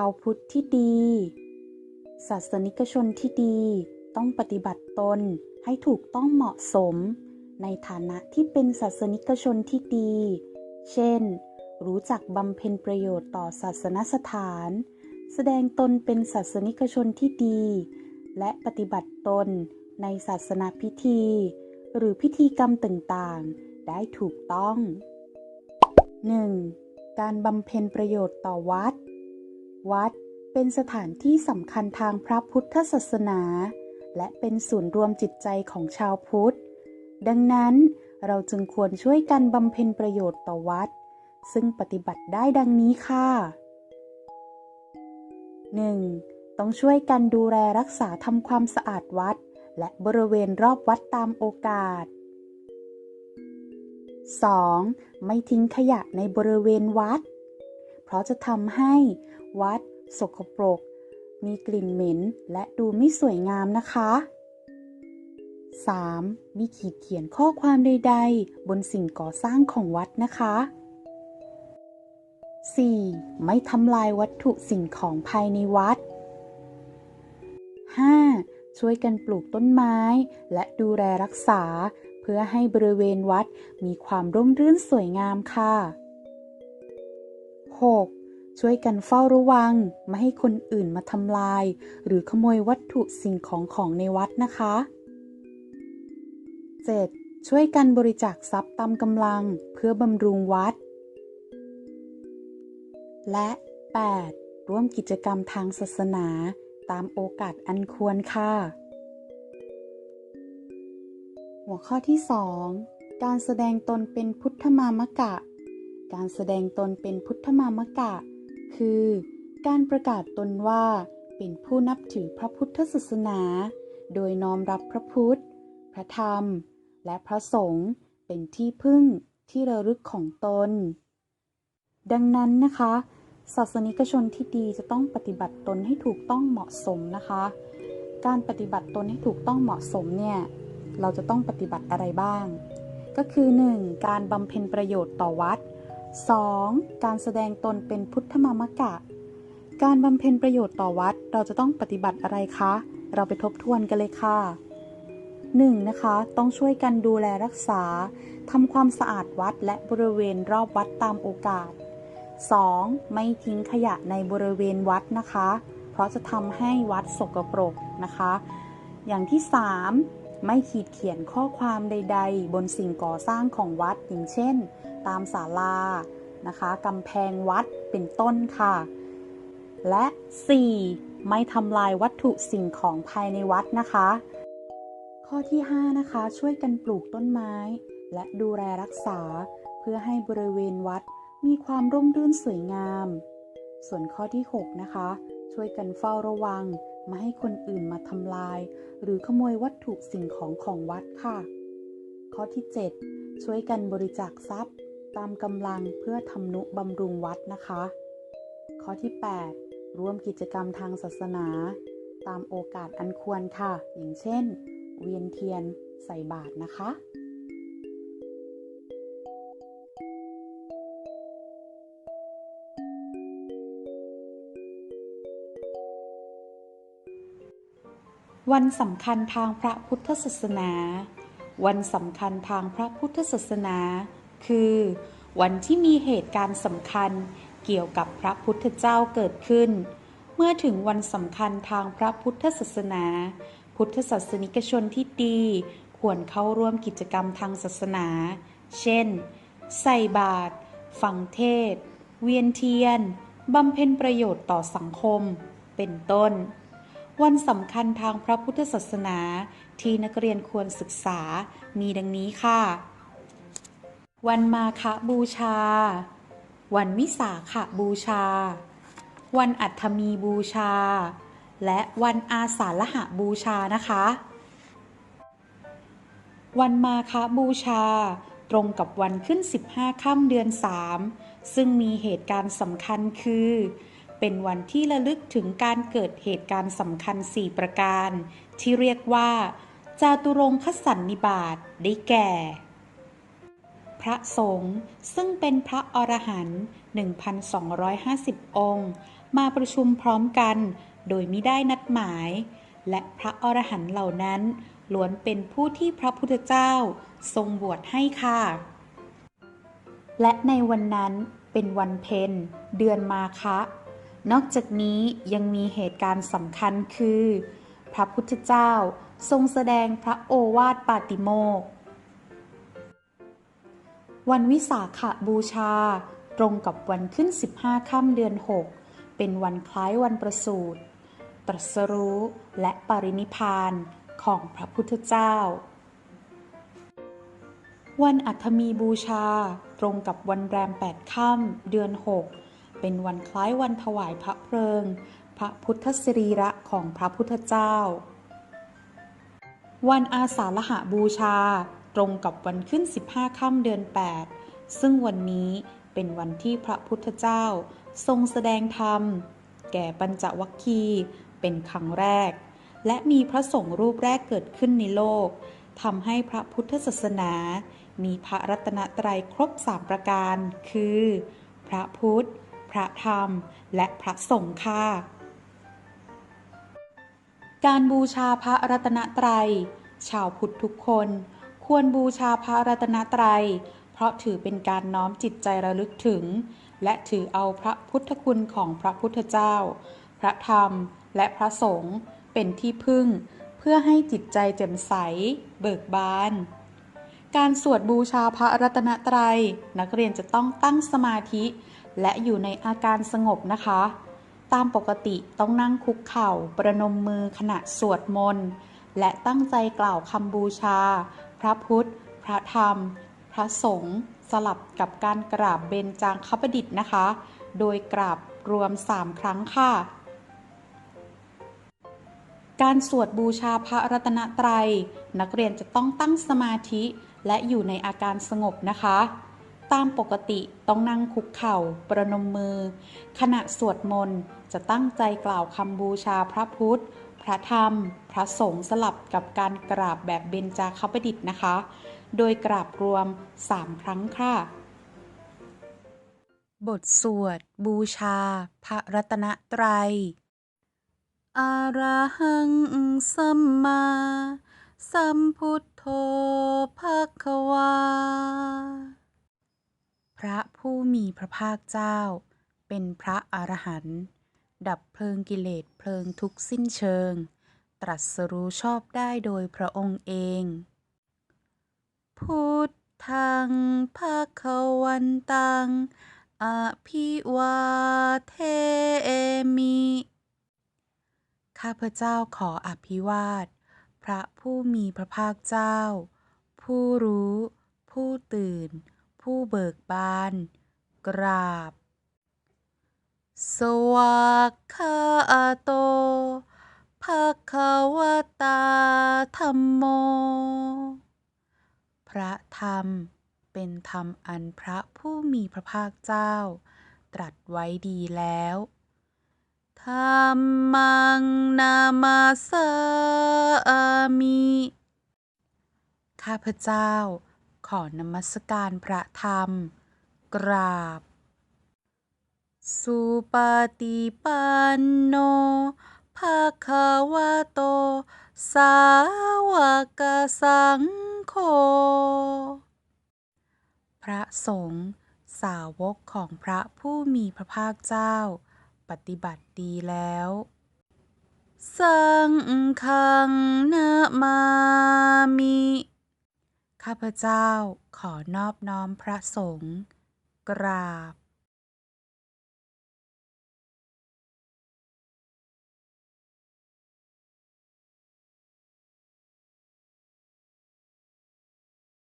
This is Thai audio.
าวพุทธที่ดี ศาสนิกชนที่ดีต้องปฏิบัติตนให้ถูกต้องเหมาะสม ในฐานะที่เป็นศาสนิกชนที่ดี เช่น รู้จักบำเพ็ญประโยชน์ต่อศาสนสถาน แสดงตนเป็นศาสนิกชนที่ดี และปฏิบัติตนในศาสนาพิธี หรือพิธีกรรมต่างๆ ได้ถูกต้อง 1. การบำเพ็ญประโยชน์ต่อวัด วัดเป็นสถานที่สำคัญทางพระพุทธศาสนา และเป็นศูนย์รวมจิตใจของชาวพุทธ ดังนั้นเราจึงควรช่วยกันบำเพ็ญประโยชน์ต่อวัด ซึ่งปฏิบัติได้ดังนี้ค่ะ 1. ต้องช่วยกันดูแลรักษาทำความสะอาดวัด และบริเวณรอบวัดตามโอกาส 2. ไม่ทิ้งขยะในบริเวณวัด เพราะจะทำให้ วัด สกปรก มีกลิ่นเหม็น และดูไม่สวยงามนะคะ 3. มีขีดเขียนข้อความใด ๆ บนสิ่งก่อสร้างของวัดนะคะ 4. ไม่ทำลายวัตถุสิ่งของภายในวัด 5. ช่วยกันปลูกต้นไม้ และดูแลรักษา เพื่อให้บริเวณวัดมีความร่มรื่นสวยงามค่ะ 6. ช่วยกันเฝ้าระวัง ไม่ให้คนอื่นมาทำลาย หรือขโมยวัตถุสิ่งของของในวัดนะคะ 7. ช่วยกันบริจาคทรัพย์ตามกำลังเพื่อบำรุงวัด และ 8. ร่วมกิจกรรมทางศาสนาตามโอกาสอันควรค่ะ หัวข้อที่ 2 การแสดงตนเป็นพุทธมามกะ การแสดงตนเป็นพุทธมามกะ คือ การประกาศตนว่าเป็นผู้นับถือพระพุทธศาสนา โดยน้อมรับพระพุทธ พระธรรม และพระสงฆ์เป็นที่พึ่งที่ระลึกของตน ดังนั้นนะคะศาสนิกชนที่ดีจะต้องปฏิบัติตนให้ถูกต้องเหมาะสมนะคะ การปฏิบัติตนให้ถูกต้องเหมาะสมเนี่ย เราจะต้องปฏิบัติอะไรบ้าง ก็คือ 1. การบำเพ็ญประโยชน์ต่อวัด 2. การแสดงตนเป็นพุทธมามกะ การบำเพ็ญประโยชน์ต่อวัดเราจะต้องปฏิบัติอะไรคะ เราไปทบทวนกันเลยค่ะ 1. นะคะ ต้องช่วยกันดูแลรักษาทำความสะอาดวัดและบริเวณรอบวัดตามโอกาส 2. ไม่ทิ้งขยะในบริเวณวัดนะคะ เพราะจะทำให้วัดสกปรกนะคะ อย่างที่ 3. ไม่ขีดเขียนข้อความใด ๆ บนสิ่งก่อสร้างของวัดอย่างเช่น ตามศาลานะคะกำแพงวัดเป็นต้นค่ะ และ 4. ไม่ทำลายวัตถุสิ่งของภายในวัดนะคะ ข้อที่ 5 นะคะ ช่วยกันปลูกต้นไม้ และดูแลรักษา เพื่อให้บริเวณวัดมีความร่มรื่นสวยงาม ส่วนข้อที่ 6 นะคะ ช่วยกันเฝ้าระวัง ไม่ให้คนอื่นมาทำลาย หรือขโมยวัตถุสิ่งของของวัดค่ะ ข้อที่ 7 ช่วยกันบริจาคทรัพย์ ตามกำลังเพื่อทำนุบำรุงวัดนะคะ ข้อที่ 8 ร่วมกิจกรรมทางศาสนา ตามโอกาสอันควรค่ะ อย่างเช่น เวียนเทียนใส่บาตรนะคะ วันสำคัญทางพระพุทธศาสนา วันสำคัญทางพระพุทธศาสนา คือ วันที่มีเหตุการณ์สำคัญเกี่ยวกับพระพุทธเจ้าเกิดขึ้น เมื่อถึงวันสำคัญทางพระพุทธศาสนา พุทธศาสนิกชนที่ดีควรเข้าร่วมกิจกรรมทางศาสนา เช่น ใส่บาตร ฟังเทศ เวียนเทียน บำเพ็ญประโยชน์ต่อสังคม เป็นต้น วันสำคัญทางพระพุทธศาสนาที่นักเรียนควรศึกษามีดังนี้ค่ะ วันมาฆบูชา วันวิสาขบูชา วันอัฐมีบูชา และวันอาสาฬหบูชานะคะ วันมาฆบูชา ตรงกับวันขึ้น 15ค่ำเดือน 3 ซึ่งมีเหตุการณ์สำคัญคือ เป็นวันที่ระลึกถึงการเกิดเหตุการณ์สำคัญ 4 ประการ ที่เรียกว่า จาตุรงคสันนิบาตได้แก่ พระสงฆ์ซึ่งเป็นพระอรหันต์1,250 องค์ มาประชุมพร้อมกันโดยมิได้นัดหมาย และพระอรหันต์เหล่านั้นล้วนเป็นผู้ที่พระพุทธเจ้าทรงบวชให้ค่ะ และในวันนั้นเป็นวันเพ็ญเดือนมาคะ นอกจากนี้ยังมีเหตุการณ์สำคัญคือ พระพุทธเจ้าทรงแสดงพระโอวาทปาติโมก วันวิสาขบูชา ตรงกับวันขึ้น 15 ค่ำเดือน 6 เป็นวันคล้ายวันประสูติตรัสรู้และปรินิพานของพระพุทธเจ้า วันอัฐมีบูชา ตรงกับวันแรม 8 ค่ำเดือน 6 เป็นวันคล้ายวันถวายพระเพลิง พระพุทธสรีระของพระพุทธเจ้า วันอาสาฬหบูชา ตรงกับวันขึ้น 15 ค่ำเดือน 8 ซึ่งวันนี้เป็นวันที่พระพุทธเจ้าทรงแสดงธรรม แก่ปัญจวัคคีย์เป็นครั้งแรก และมีพระสงฆ์รูปแรกเกิดขึ้นในโลกทำให้พระพุทธศาสนา มีพระรัตนตรัยครบสามประการ คือ พระพุทธ พระธรรม และพระสงฆ์ค่ะ การบูชาพระรัตนตรัย ชาวพุทธทุกคน ควรบูชาพระรัตนตรัย เพราะถือเป็นการน้อมจิตใจระลึกถึง และถือเอาพระพุทธคุณของพระพุทธเจ้า พระธรรมและพระสงฆ์เป็นที่พึ่ง เพื่อให้จิตใจแจ่มใส เบิกบาน การสวดบูชาพระรัตนตรัย นักเรียนจะต้องตั้งสมาธิ และอยู่ในอาการสงบนะคะ ตามปกติต้องนั่งคุกเข่าประนมมือขณะสวดมนต์ และตั้งใจกล่าวคำบูชา พระพุทธ พระธรรม พระสงฆ์สลับกับการกราบเบญจางคประดิษฐ์นะคะ โดยกราบรวม 3 ครั้งค่ะ การสวดบูชาพระรัตนตรัย นักเรียนจะต้องตั้งสมาธิและอยู่ในอาการสงบนะคะ ตามปกติต้องนั่งคุกเข่า ประนมมือ ขณะสวดมนต์จะตั้งใจกล่าวคำบูชาพระพุทธ พระธรรม พระสงฆ์สลับกับการกราบแบบเบญจาคประดิษฐ์นะคะ โดยกราบรวม 3 ครั้งค่ะ บทสวด บูชา พระรัตนตรัยอาระหังสัมมาสัมพุทโธภะคะวา พระผู้มีพระภาคเจ้า เป็นพระอรหันต์ ดับเพลิงกิเลสเพลิงทุกสิ้นเชิง ตรัสรู้ชอบได้โดยพระองค์เอง พุทธังภะควันตังอภิวาเทมิ ข้าพเจ้าขออภิวาท พระผู้มีพระภาคเจ้า ผู้รู้ ผู้ตื่น ผู้เบิกบาน กราบ สวากขาโตภะคะวะตาธัมโม พระธรรมเป็นธรรมอันพระผู้มีพระภาคเจ้า ตรัสไว้ดีแล้ว ธรรมังนามาสามิ ข้าพเจ้าขอนมัสการพระธรรม กราบ สุปฏิปันโนภะคะวะโต สาวกสังโฆ พระสงฆ์สาวกของพระผู้มีพระภาคเจ้า ปฏิบัติดีแล้ว สังฆังนะมามิ ข้าพเจ้าขอนอบน้อมพระสงฆ์กราบ